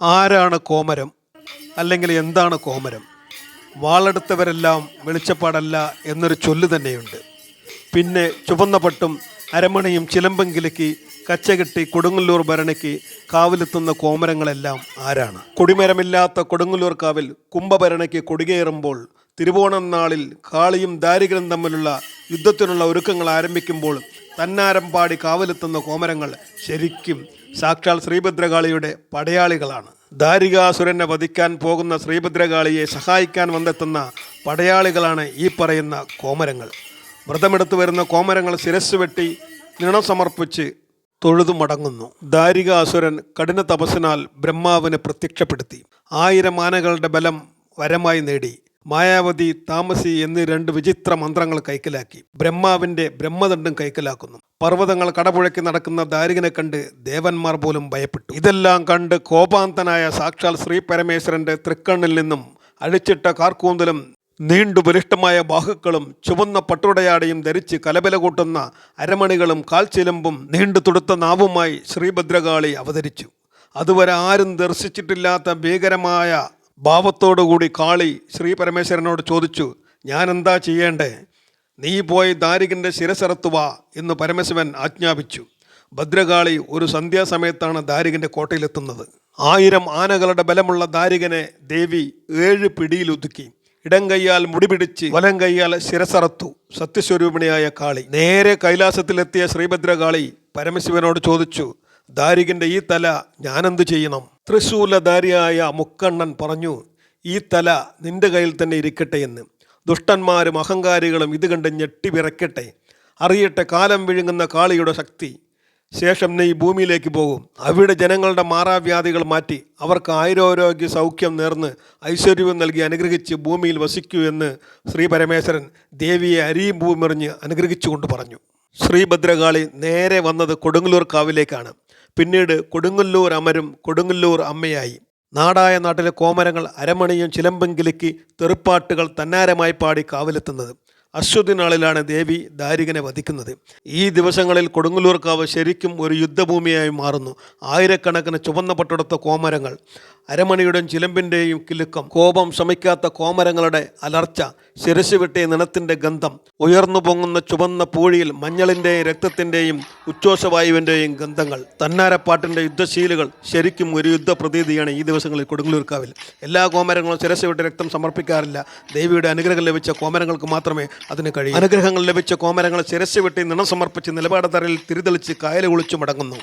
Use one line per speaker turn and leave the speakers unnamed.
ആരാണ് കോമരം? അല്ലെങ്കിൽ എന്താണ് കോമരം? വാളെടുത്തവരെല്ലാം വെളിച്ചപ്പാടല്ല എന്നൊരു ചൊല്ല് തന്നെയുണ്ട്. പിന്നെ ചുവന്ന പട്ടും അരമണിയും ചിലമ്പം കിലുക്കി കച്ചകെട്ടി കൊടുങ്ങല്ലൂർ ഭരണിക്ക് കാവിലെത്തുന്ന കോമരങ്ങളെല്ലാം ആരാണ്? കൊടിമരമില്ലാത്ത കൊടുങ്ങല്ലൂർ കാവിൽ കുംഭഭരണിക്ക് കൊടികയറുമ്പോൾ തിരുവോണം നാളിൽ കാളിയും ദാരികരും തമ്മിലുള്ള യുദ്ധത്തിനുള്ള ഒരുക്കങ്ങൾ ആരംഭിക്കുമ്പോൾ തന്നാരം പാടി കാവലെത്തുന്ന കോമരങ്ങൾ ശരിക്കും സാക്ഷാൽ ശ്രീഭദ്രകാളിയുടെ പടയാളികളാണ്. ദാരികാസുരനെ വധിക്കാൻ പോകുന്ന ശ്രീഭദ്രകാളിയെ സഹായിക്കാൻ വന്നെത്തുന്ന പടയാളികളാണ് ഈ പറയുന്ന കോമരങ്ങൾ. വ്രതമെടുത്തു വരുന്ന കോമരങ്ങൾ ശിരസ് വെട്ടി നിണം സമർപ്പിച്ച് തൊഴുതു മടങ്ങുന്നു. ദാരികാസുരൻ കഠിന തപസ്സിനാൽ ബ്രഹ്മാവിനെ പ്രത്യക്ഷപ്പെടുത്തി. ആയിരം ആനകളുടെ ബലം വരമായി നേടി. മായാവതി താമസി എന്നീ രണ്ട് വിചിത്ര മന്ത്രങ്ങൾ കൈക്കലാക്കി. ബ്രഹ്മാവിന്റെ ബ്രഹ്മദണ്ഡം കൈക്കലാക്കുന്നു. പർവതങ്ങൾ കടപുഴക്കി നടക്കുന്ന ദാരികനെ കണ്ട് ദേവന്മാർ പോലും ഭയപ്പെട്ടു. ഇതെല്ലാം കണ്ട് കോപാന്തനായ സാക്ഷാൽ ശ്രീ പരമേശ്വരന്റെ തൃക്കണ്ണിൽ നിന്നും അഴിച്ചിട്ട കാർക്കൂന്തലും നീണ്ടു ബലിഷ്ടമായ ബാഹുക്കളും ചുവന്ന പട്ടുടയാടയും ധരിച്ച് കലബല കൂട്ടുന്ന അരമണികളും കാൽച്ചിലമ്പും നീണ്ടു തുടുത്ത നാവുമായി ശ്രീഭദ്രകാളി അവതരിച്ചു. അതുവരെ ആരും ദർശിച്ചിട്ടില്ലാത്ത ഭീകരമായ ഭാവത്തോടുകൂടി കാളി ശ്രീ പരമേശ്വരനോട് ചോദിച്ചു ഞാൻ എന്താ ചെയ്യേണ്ടേ? നീ പോയി ദാരികന്റെ ശിരസറത്തുവ എന്ന് പരമശിവൻ ആജ്ഞാപിച്ചു. ഭദ്രകാളി ഒരു സന്ധ്യാസമയത്താണ് ദാരികന്റെ കോട്ടയിലെത്തുന്നത്. ആയിരം ആനകളുടെ ബലമുള്ള ദാരികനെ ദേവി ഏഴ് പിടിയിലൊതുക്കി ഇടം കൈയാൽ മുടിപിടിച്ച് വലം കൈയാൽ ശിരസറത്തു സത്യസ്വരൂപിണിയായ കാളി. നേരെ കൈലാസത്തിലെത്തിയ ശ്രീഭദ്രകാളി പരമശിവനോട് ചോദിച്ചു ദാരികന്റെ ഈ തല ഞാനെന്ത് ചെയ്യണം? തൃശൂലധാരിയായ മുക്കണ്ണൻ പറഞ്ഞു ഈ തല നിന്റെ കയ്യിൽ തന്നെ ഇരിക്കട്ടെ എന്ന്. ദുഷ്ടന്മാരും അഹങ്കാരികളും ഇത് കണ്ട് ഞെട്ടി വിറയ്ക്കട്ടെ. അറിയട്ടെ കാലം വിഴുങ്ങുന്ന കാളിയുടെ ശക്തി. ശേഷം നീ ഭൂമിയിലേക്ക് പോകും. അവിടെ ജനങ്ങളുടെ മാറാവ്യാധികൾ മാറ്റി അവർക്ക് ആയുരോഗ്യ സൗഖ്യം നേർന്ന് ഐശ്വര്യവും നൽകി അനുഗ്രഹിച്ച് ഭൂമിയിൽ വസിക്കൂ എന്ന് ശ്രീ പരമേശ്വരൻ ദേവിയെ അരിയും ഭൂമിറിഞ്ഞ് അനുഗ്രഹിച്ചുകൊണ്ട് പറഞ്ഞു. ശ്രീഭദ്രകാളി നേരെ വന്നത് കൊടുങ്ങല്ലൂർ കാവിലേക്കാണ്. പിന്നീട് കൊടുങ്ങല്ലൂർ അമരും കൊടുങ്ങല്ലൂർ അമ്മയായി. നാടായ നാട്ടിലെ കോമരങ്ങൾ അരമണിയും ചിലമ്പും കിലുക്കി തെറുപ്പാട്ടുകൾ തന്നാരമായി പാടി കാവിലെത്തുന്നത്. അശ്വതി നാളിലാണ് ദേവി ദാരികനെ വധിക്കുന്നത്. ഈ ദിവസങ്ങളിൽ കൊടുങ്ങല്ലൂർക്കാവ് ശരിക്കും ഒരു യുദ്ധഭൂമിയായി മാറുന്നു. ആയിരക്കണക്കിന് ചുവന്ന പട്ടുടുത്ത കോമരങ്ങൾ അരമണിയുടെയും ചിലമ്പിന്റെയും കിലുക്കം കോപം ശമിക്കാത്ത കോമരങ്ങളുടെ അലർച്ച ശിരസ് വിട്ടിയ നിണത്തിന്റെ ഗന്ധം ഉയർന്നു പൊങ്ങുന്ന ചുവന്ന പൂഴിയിൽ മഞ്ഞളിന്റെയും രക്തത്തിന്റെയും ഉച്ഛ്വാസവായുവിന്റെയും ഗന്ധങ്ങൾ തന്നാരപ്പാട്ടിന്റെ യുദ്ധശീലുകൾ ശരിക്കും ഒരു യുദ്ധ പ്രതീതിയാണ് ഈ ദിവസങ്ങളിൽ കൊടുങ്ങല്ലൂർക്കാവിൽ എല്ലാ കോമരങ്ങളും ശിരസ് വിട്ട് രക്തം സമർപ്പിക്കാറില്ല. ദേവിയുടെ അനുഗ്രഹം ലഭിച്ച കോമരങ്ങൾക്ക് മാത്രമേ അതിന് കഴിയൂ. അനുഗ്രഹങ്ങൾ ലഭിച്ച കോമരങ്ങൾ ശിരസ് വിട്ടി നിണം സമർപ്പിച്ച് നിലപാട് തറയിൽ തിരിതെളിച്ച് കായൽ മടങ്ങുന്നു.